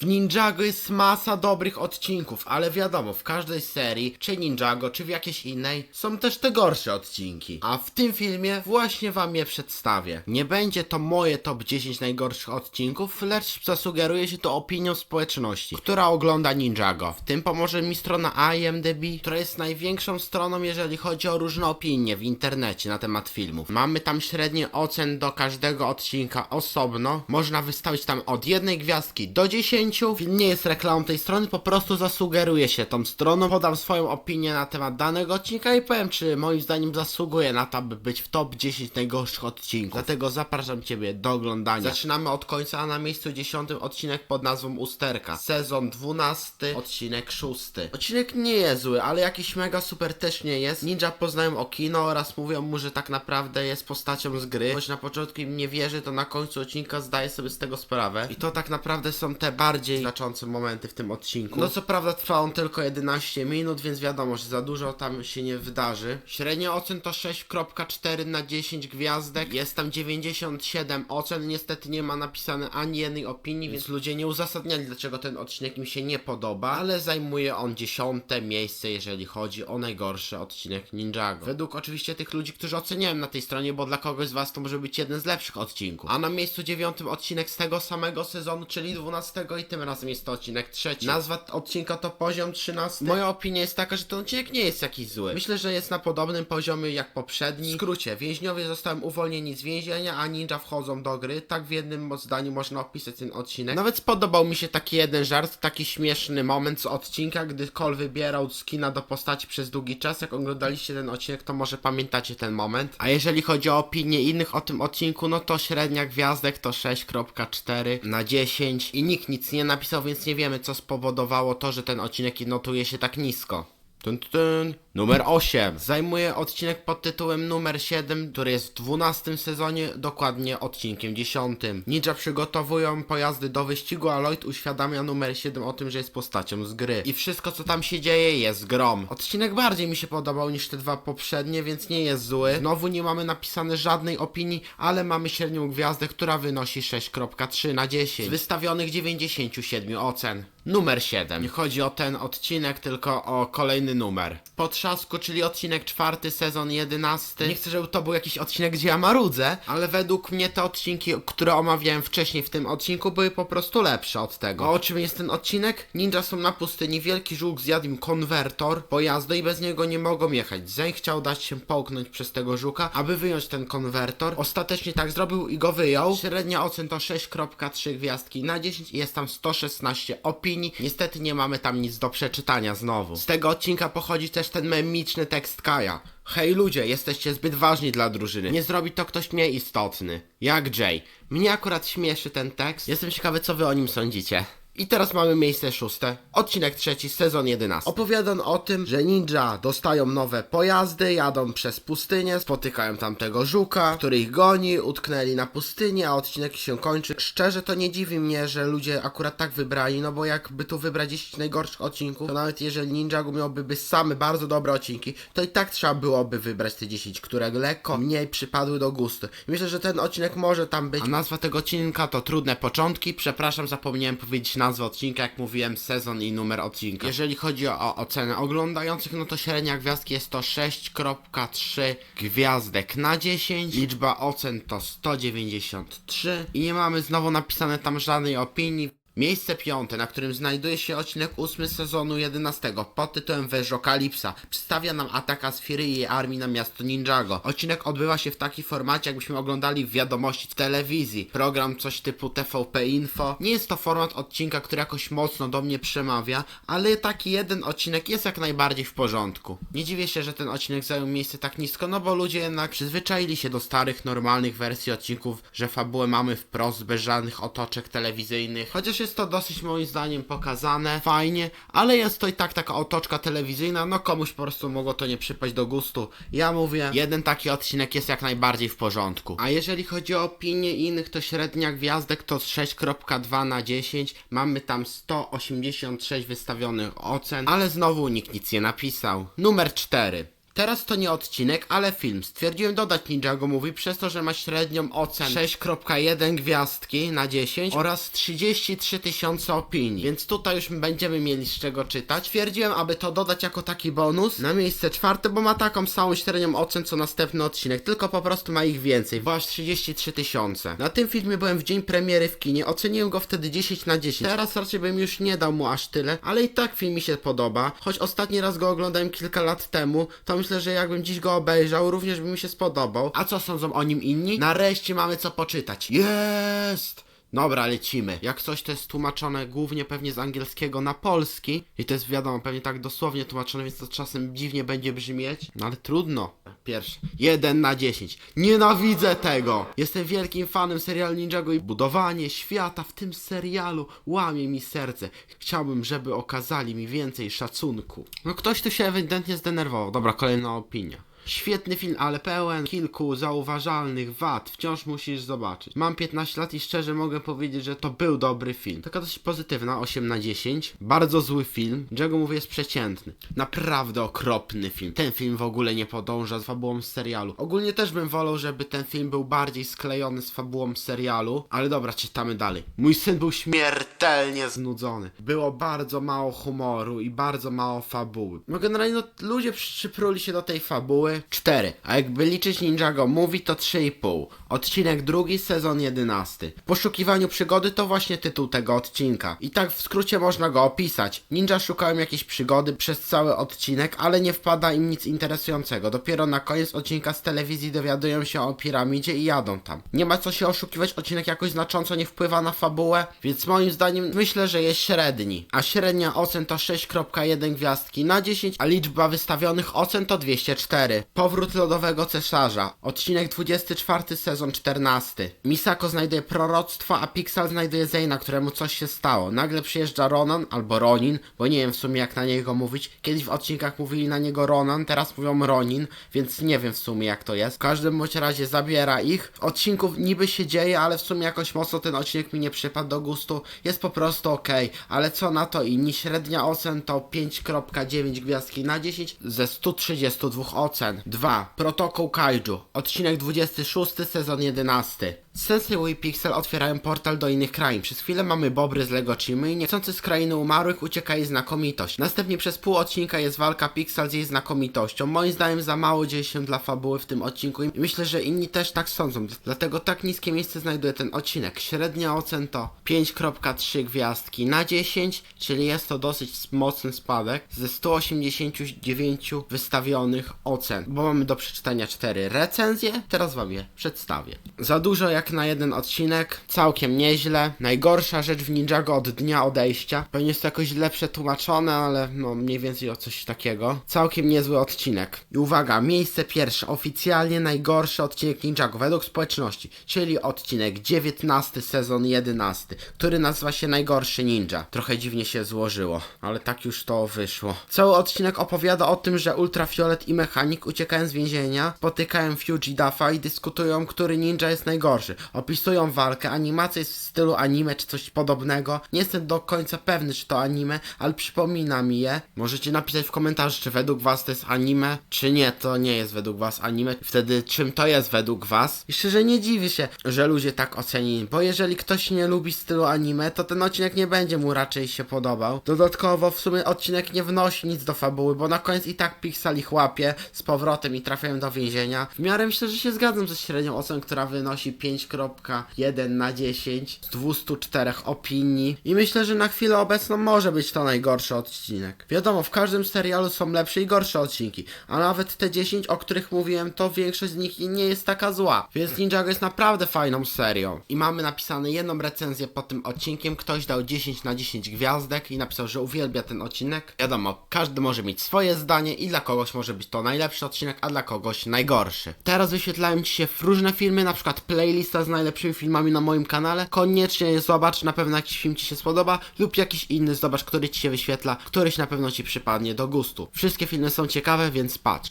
W Ninjago jest masa dobrych odcinków, ale wiadomo, w każdej serii, czy Ninjago, czy w jakiejś innej, są też te gorsze odcinki. A w tym filmie właśnie wam je przedstawię. Nie będzie to moje top 10 najgorszych odcinków, lecz zasugeruje się to opinią społeczności, która ogląda Ninjago. W tym pomoże mi strona IMDb, która jest największą stroną, jeżeli chodzi o różne opinie w internecie na temat filmów. Mamy tam średnie ocen do każdego odcinka osobno. Można wystawić tam od jednej gwiazdki do 10. Film nie jest reklamą tej strony, po prostu zasugeruję się tą stroną, podam swoją opinię na temat danego odcinka i powiem, czy moim zdaniem zasługuje na to, aby być w top 10 najgorszych odcinków. Dlatego zapraszam Ciebie do oglądania. Zaczynamy od końca, a na miejscu 10 odcinek pod nazwą Usterka. Sezon 12, odcinek 6. Odcinek nie jest zły, ale jakiś mega super też nie jest. Ninja poznają Okino oraz mówią mu, że tak naprawdę jest postacią z gry. Choć na początku im nie wierzy, to na końcu odcinka zdaje sobie z tego sprawę. I to tak naprawdę są te bardziej znaczące momenty w tym odcinku. No co prawda trwa on tylko 11 minut, więc wiadomo, że za dużo tam się nie wydarzy. Średnia ocen to 6.4 na 10 gwiazdek. Jest tam 97 ocen. Niestety nie ma napisane ani jednej opinii, więc ludzie nie uzasadniali, dlaczego ten odcinek im się nie podoba, ale zajmuje on dziesiąte miejsce, jeżeli chodzi o najgorszy odcinek Ninjago. Według oczywiście tych ludzi, którzy oceniałem na tej stronie, bo dla kogoś z was to może być jeden z lepszych odcinków. A na miejscu dziewiątym odcinek z tego samego sezonu, czyli 12 i tym razem jest to odcinek trzeci. Nazwa odcinka to poziom 13. Moja opinia jest taka, że ten odcinek nie jest jakiś zły. Myślę, że jest na podobnym poziomie jak poprzedni. W skrócie, więźniowie zostają uwolnieni z więzienia, a ninja wchodzą do gry. Tak w jednym zdaniu można opisać ten odcinek. Nawet spodobał mi się taki jeden żart, taki śmieszny moment z odcinka, gdy Cole wybierał skina do postaci przez długi czas. Jak oglądaliście ten odcinek, to może pamiętacie ten moment. A jeżeli chodzi o opinie innych o tym odcinku, no to średnia gwiazdek to 6.4 na 10 i nikt nic nie napisał, więc nie wiemy co spowodowało to, że ten odcinek notuje się tak nisko. Tun, tun. Numer 8 zajmuje odcinek pod tytułem numer 7, który jest w 12 sezonie, dokładnie odcinkiem 10. Ninja przygotowują pojazdy do wyścigu, a Lloyd uświadamia numer 7 o tym, że jest postacią z gry. I wszystko co tam się dzieje jest grom. Odcinek bardziej mi się podobał niż te dwa poprzednie, więc nie jest zły. Znowu nie mamy napisane żadnej opinii, ale mamy średnią gwiazdę, która wynosi 6.3 na 10 z wystawionych 97 ocen. Numer 7. Nie chodzi o ten odcinek, tylko o kolejny numer. Po trzasku, czyli odcinek czwarty, sezon 11. Nie chcę, żeby to był jakiś odcinek, gdzie ja marudzę, ale według mnie te odcinki, które omawiałem wcześniej w tym odcinku, były po prostu lepsze od tego. A o czym jest ten odcinek? Ninja są na pustyni, wielki żółk zjadł im konwertor pojazdu i bez niego nie mogą jechać. Zeń chciał dać się połknąć przez tego żuka, aby wyjąć ten konwertor. Ostatecznie tak zrobił i go wyjął. Średnia ocen to 6.3 gwiazdki na 10 i jest tam 116 opinii. Niestety nie mamy tam nic do przeczytania znowu. Z tego odcinka pochodzi też ten memiczny tekst Kaja. Hej ludzie, jesteście zbyt ważni dla drużyny. Nie zrobi to ktoś mniej istotny. Jak Jay. Mnie akurat śmieszy ten tekst. Jestem ciekawy, co wy o nim sądzicie. I teraz mamy miejsce szóste, odcinek trzeci, sezon 11. Opowiada on o tym, że ninja dostają nowe pojazdy, jadą przez pustynię, spotykają tamtego żuka, który ich goni, utknęli na pustyni, a odcinek się kończy. Szczerze to nie dziwi mnie, że ludzie akurat tak wybrali, no bo jakby tu wybrać 10 najgorszych odcinków, to nawet jeżeli Ninjago miałby same bardzo dobre odcinki, to i tak trzeba byłoby wybrać te 10, które lekko mniej przypadły do gustu. Myślę, że ten odcinek może tam być. A nazwa tego odcinka to Trudne Początki. Przepraszam, zapomniałem powiedzieć nazwę odcinka, jak mówiłem, sezon i numer odcinka. Jeżeli chodzi o ocenę oglądających, no to średnia gwiazdki jest to 6.3 gwiazdek na 10. Liczba ocen to 193 i nie mamy znowu napisane tam żadnej opinii. Miejsce piąte, na którym znajduje się odcinek ósmy sezonu 11 pod tytułem Wężokalipsa. Przedstawia nam atak Asfiry i jej armii na miasto Ninjago. Odcinek odbywa się w takim formacie, jakbyśmy oglądali wiadomości w telewizji. Program coś typu TVP Info. Nie jest to format odcinka, który jakoś mocno do mnie przemawia, ale taki jeden odcinek jest jak najbardziej w porządku. Nie dziwię się, że ten odcinek zajął miejsce tak nisko, no bo ludzie jednak przyzwyczaili się do starych, normalnych wersji odcinków, że fabułę mamy wprost, bez żadnych otoczek telewizyjnych. Chociaż jest to dosyć moim zdaniem pokazane, fajnie, ale jest to i tak taka otoczka telewizyjna, no komuś po prostu mogło to nie przypaść do gustu. Ja mówię, jeden taki odcinek jest jak najbardziej w porządku. A jeżeli chodzi o opinie innych, to średnia gwiazdek to 6.2 na 10. Mamy tam 186 wystawionych ocen, ale znowu nikt nic nie napisał. Numer 4. Teraz to nie odcinek, ale film. Stwierdziłem dodać Ninjago Movie przez to, że ma średnią ocenę 6.1 gwiazdki na 10 oraz 33 tysiące opinii, więc tutaj już będziemy mieli z czego czytać. Stwierdziłem, aby to dodać jako taki bonus na miejsce czwarte, bo ma taką samą średnią ocen co następny odcinek, tylko po prostu ma ich więcej, bo aż 33 tysiące. Na tym filmie byłem w dzień premiery w kinie, oceniłem go wtedy 10 na 10. Teraz raczej bym już nie dał mu aż tyle, ale i tak film mi się podoba. Choć ostatni raz go oglądałem kilka lat temu, to myślę, że jakbym dziś go obejrzał, również by mi się spodobał. A co sądzą o nim inni? Nareszcie mamy co poczytać. Jest! Dobra, lecimy. Jak coś to jest tłumaczone głównie pewnie z angielskiego na polski i to jest wiadomo, pewnie tak dosłownie tłumaczone, więc to czasem dziwnie będzie brzmieć, no ale trudno. Pierwszy. 1 na 10. Nienawidzę tego! Jestem wielkim fanem serialu Ninjago i budowanie świata w tym serialu łamie mi serce. Chciałbym, żeby okazali mi więcej szacunku. No ktoś tu się ewidentnie zdenerwował. Dobra, kolejna opinia. Świetny film, ale pełen kilku zauważalnych wad. Wciąż musisz zobaczyć. Mam 15 lat i szczerze mogę powiedzieć, że to był dobry film. Taka dosyć pozytywna, 8 na 10. Bardzo zły film. Czego mówię jest przeciętny. Naprawdę okropny film. Ten film w ogóle nie podąża z fabułą serialu. Ogólnie też bym wolał, żeby ten film był bardziej sklejony z fabułą serialu. Ale dobra, czytamy dalej. Mój syn był śmiertelnie znudzony. Było bardzo mało humoru i bardzo mało fabuły. No generalnie no, ludzie przypruli się do tej fabuły. 4. A jakby liczyć Ninjago Movie to 3,5. Odcinek drugi, sezon 11. W poszukiwaniu przygody to właśnie tytuł tego odcinka. I tak w skrócie można go opisać. Ninja szukają jakiejś przygody przez cały odcinek, ale nie wpada im nic interesującego. Dopiero na koniec odcinka z telewizji dowiadują się o piramidzie i jadą tam. Nie ma co się oszukiwać, odcinek jakoś znacząco nie wpływa na fabułę, więc moim zdaniem myślę, że jest średni. A średnia ocen to 6.1 gwiazdki na 10, a liczba wystawionych ocen to 204. Powrót lodowego cesarza. Odcinek 24, sezon 14. Misako znajduje proroctwo, a Pixel znajduje Zeyna, któremu coś się stało. Nagle przyjeżdża Ronan albo Ronin, bo nie wiem w sumie jak na niego mówić. Kiedyś w odcinkach mówili na niego Ronan, teraz mówią Ronin, więc nie wiem w sumie jak to jest. W każdym bądź razie zabiera ich. W odcinku niby się dzieje, ale w sumie jakoś mocno ten odcinek mi nie przypadł do gustu. Jest po prostu ok, ale co na to inni? Średnia ocen to 5.9 gwiazdki na 10 ze 132 ocen. 2. Protokół Kaiju. Odcinek 26, sezon 11. Sensei i Pixel otwierają portal do innych krain. Przez chwilę mamy Bobry z Lego Chimy i niechcący z krainy umarłych ucieka jej znakomitość. Następnie przez pół odcinka jest walka Pixel z jej znakomitością. Moim zdaniem za mało dzieje się dla fabuły w tym odcinku i myślę, że inni też tak sądzą. Dlatego tak niskie miejsce znajduje ten odcinek. Średnia ocen to 5.3 gwiazdki na 10, czyli jest to dosyć mocny spadek ze 189 wystawionych ocen. Bo mamy do przeczytania 4 recenzje, teraz wam je przedstawię. Za dużo jak na jeden odcinek, całkiem nieźle. Najgorsza rzecz w Ninjago od dnia odejścia. Pewnie jest to jakoś źle przetłumaczone, ale no mniej więcej o coś takiego. Całkiem niezły odcinek. I uwaga, miejsce pierwsze, oficjalnie najgorszy odcinek Ninjago według społeczności, czyli odcinek 19, sezon 11, który nazywa się Najgorszy Ninja. Trochę dziwnie się złożyło, ale tak już to wyszło. Cały odcinek opowiada o tym, że Ultrafiolet i Mechanik uciekają z więzienia, spotykają Fuji Dafa i dyskutują, który ninja jest najgorszy. Opisują walkę, animacja jest w stylu anime czy coś podobnego. Nie jestem do końca pewny, czy to anime, ale przypomina mi je. Możecie napisać w komentarzu, czy według was to jest anime, czy nie, to nie jest według was anime. Wtedy czym to jest według was? I szczerze nie dziwię się, że ludzie tak ocenili, bo jeżeli ktoś nie lubi stylu anime, to ten odcinek nie będzie mu raczej się podobał. Dodatkowo w sumie odcinek nie wnosi nic do fabuły, bo na koniec i tak Pixel ich łapie z powrotem i trafiają do więzienia. W miarę myślę, że się zgadzam ze średnią oceną, która wynosi 5.1 na 10 z 204 opinii i myślę, że na chwilę obecną może być to najgorszy odcinek. Wiadomo, w każdym serialu są lepsze i gorsze odcinki, a nawet te 10, o których mówiłem, to większość z nich nie jest taka zła, więc Ninjago jest naprawdę fajną serią. I mamy napisane jedną recenzję pod tym odcinkiem, ktoś dał 10 na 10 gwiazdek i napisał, że uwielbia ten odcinek. Wiadomo, każdy może mieć swoje zdanie i dla kogoś może być to najlepszy odcinek, a dla kogoś najgorszy. Teraz wyświetlają Ci się różne filmy, na przykład playlista z najlepszymi filmami na moim kanale. Koniecznie zobacz, na pewno jakiś film Ci się spodoba lub jakiś inny zobacz, który Ci się wyświetla, któryś na pewno Ci przypadnie do gustu. Wszystkie filmy są ciekawe, więc patrz.